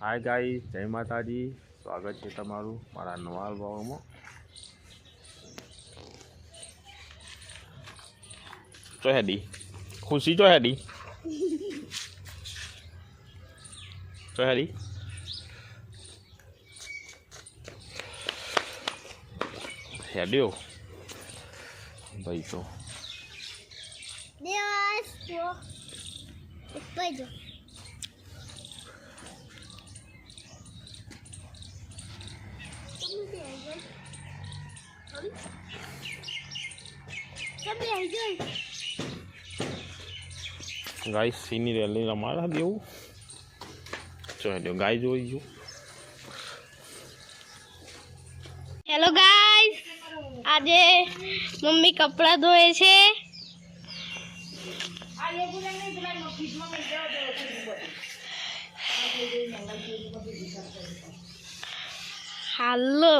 હાય ગાઈ જય માતાજી. સ્વાગત છે તમારું મારા નવા ભાવમાં જો હેડી. ખુશી જો હેડી. જો હેડી. હેડ્યો. ભાઈ તો. pô. Depois eu. ગાય સીની રેલી રમાડા દેવું. ચાલો ગાય જોઈ જો હેલો ગાય આજે મમ્મી કપડાં ધોએ છે. હાલો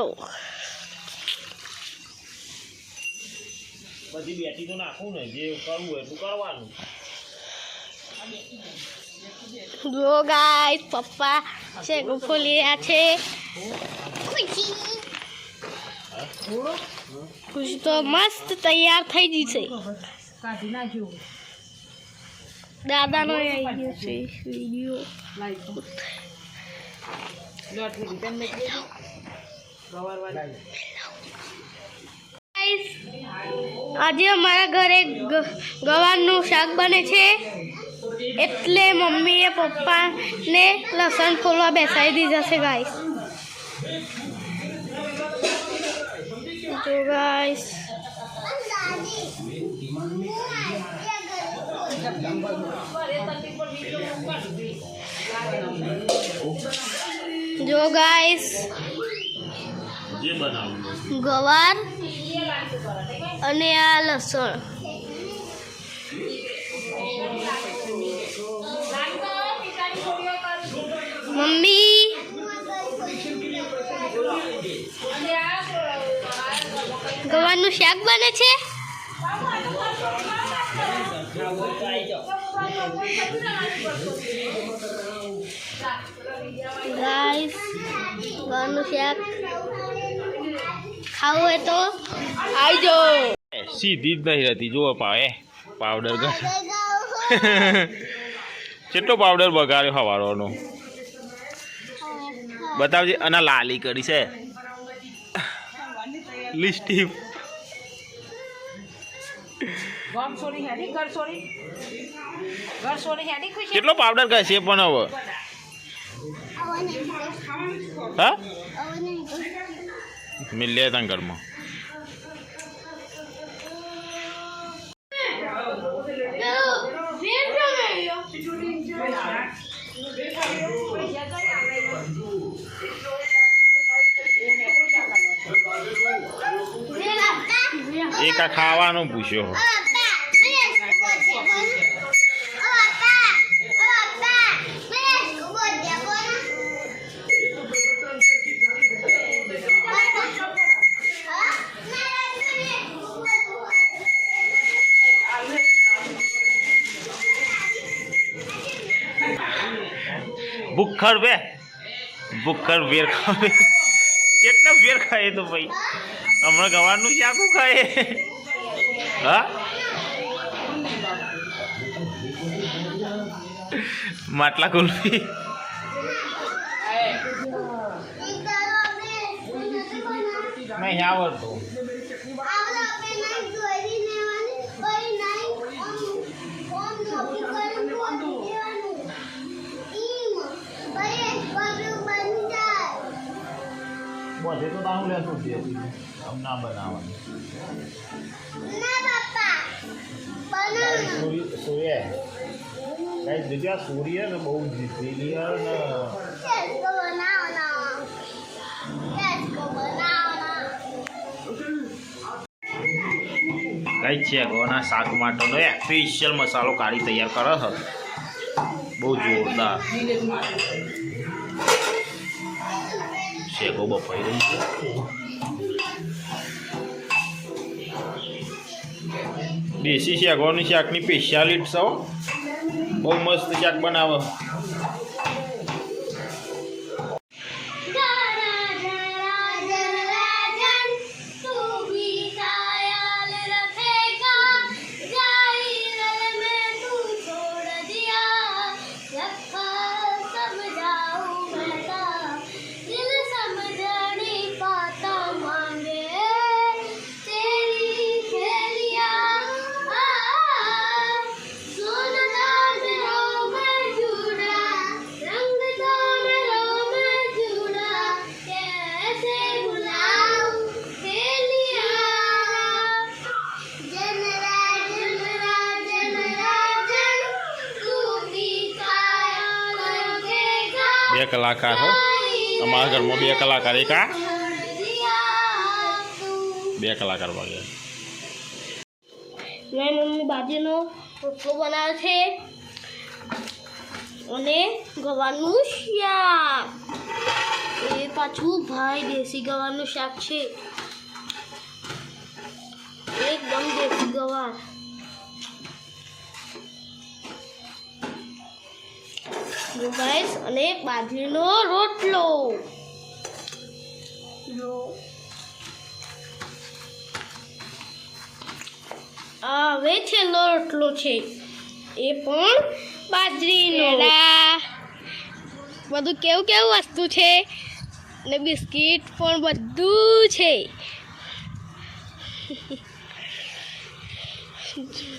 બધી બેટી તો નાખું ને જે કરવું એટલું કરવાનું. જો ગાઈસ પપ્પા છે ખોલી છે. ખુશ તો મસ્ત તૈયાર થઈ ગઈ છે. દાદા નો દાદાનો આવી ગયો છે વીડિયો. લાઈટ આજે અમારા ઘરે ગવારનું શાક બને છે. એટલે મમ્મીએ પપ્પાને લસણ ફોલવા બેસાડી દીધા છે ગાઈસ જો ગાઈસ જો ગાઈસ ગવાર અને આ લસણ. મમ્મી. ગવાનું શાક બને છે? ગાઈસ ગવાનું શાક. ખાવું હોય તો આવી જાઓ સીધી જ નહીં રહેતી જુઓ પાવે પાવડર કેટલો પાવડર બગાડ્યો હવારોનો બતાવજે અને લાલી કરી છે. લિસ્ટીપ ગમ સોરી હેડી ઘર સોરી. ઘર સોરી હેડી ખુશી? કેટલો પાવડર કરશે પણ હવે? હા? મિલે તાં ઘરમાં એકા ખાવાનું પૂછ્યો ભૂખર બે ભૂખર વેર ખાવે કેટલા વેર ખાય તો ભાઈ. હમણાં ગવારનું શાકું ખાય. હા? માટલા કુલ્ફી. નહીં આવડતું બધે તો તારું લેતું છે આમ ના બનાવવાનું. સૂર્ય સૂર્ય. કઈ જગ્યા સૂર્ય ને બહુ જીતેલી ને. કઈ છે ગોના શાક માટેનો સ્પેશિયલ મસાલો કાઢી તૈયાર કરે છે. બહુ જોરદાર. શેકો બફાઈ રહી છે દેશી શેકોની શાકની સ્પેશિયાલિટી છે. બહુ મસ્ત શાક બનાવે બે કલાકાર હો. અમારા ઘરમાં બે કલાકાર એક આ બે કલાકાર વાગે. મેં મમ્મી બાજીનો રોટલો બનાવે છે અને ગવાનું શાક. એ પાછું ભાઈ દેશી ગવાનું શાક છે. એકદમ દેશી ગવાર. જો ગાઈસ અને બાજરીનો રોટલો. આ હવે છેલ્લો રોટલો છે. એ પણ બાજરીનો. બધું કેવું કેવું વસ્તુ છે? ને બિસ્કિટ પણ બધું છે.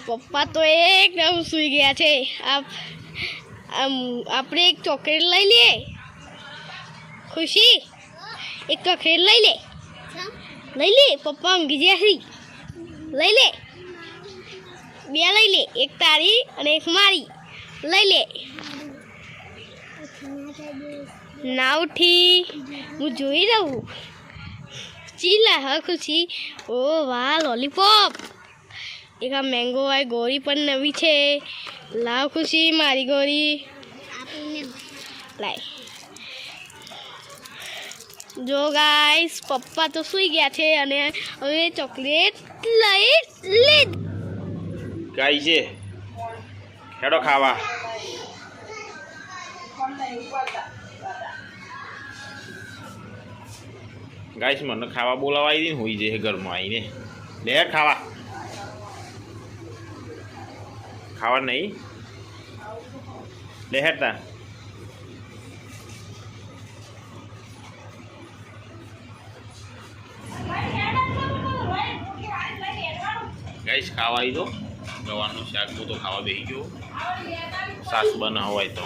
પપ્પા તો એકદમ સૂઈ ગયા છે. આપ આમ, આપણે એક ચોકલેટ લઈ લઈએ. ખુશી? એક ચોકલેટ લઈ લે. લઈ લે, પપ્પા ઊંઘી ગયા છે. લઈ લે. બે લઈ લે, એક તારી અને એક મારી. લઈ લે. ના ઉઠી. હું જોઈ રહું. ચીલા, હા, ખુશી? ઓ વાહ લોલીપોપ એક આ મેંગો વાય ગોરી પણ નવી છે. લાવ ખુશી મારી ગોરી. લાય. જો ગાઈસ પપ્પા તો સૂઈ ગયા છે અને હવે ચોકલેટ લઈ લીધ. ગાય છે. હેડો ખાવા. ગાઈસ મને ખાવા બોલાવા આવી ને હોઈ જાય ઘરમાં આવીને લે ખાવા. ખાવા નહીં લે હેડ તા ગાઈસ ખાવા આવી દો ગવાનું શાક હું તો ખાવા બેસી ગયો સાસ બનાવ હોય તો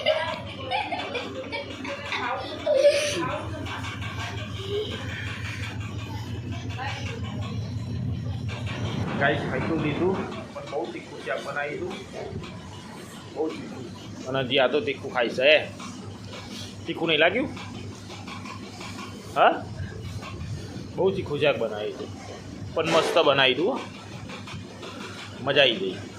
ગાઈસ ખાઈ ખાઈતું લીધું, પણ બહુ તીખું શાક બનાવી દીધું બહુ તીખું. અને હજી આ તો તીખું ખાઈ છે તીખું નહીં લાગ્યું? હા? બહુ તીખું શાક બનાવી છે. પણ મસ્ત બનાવી દઉં મજા આવી ગઈ.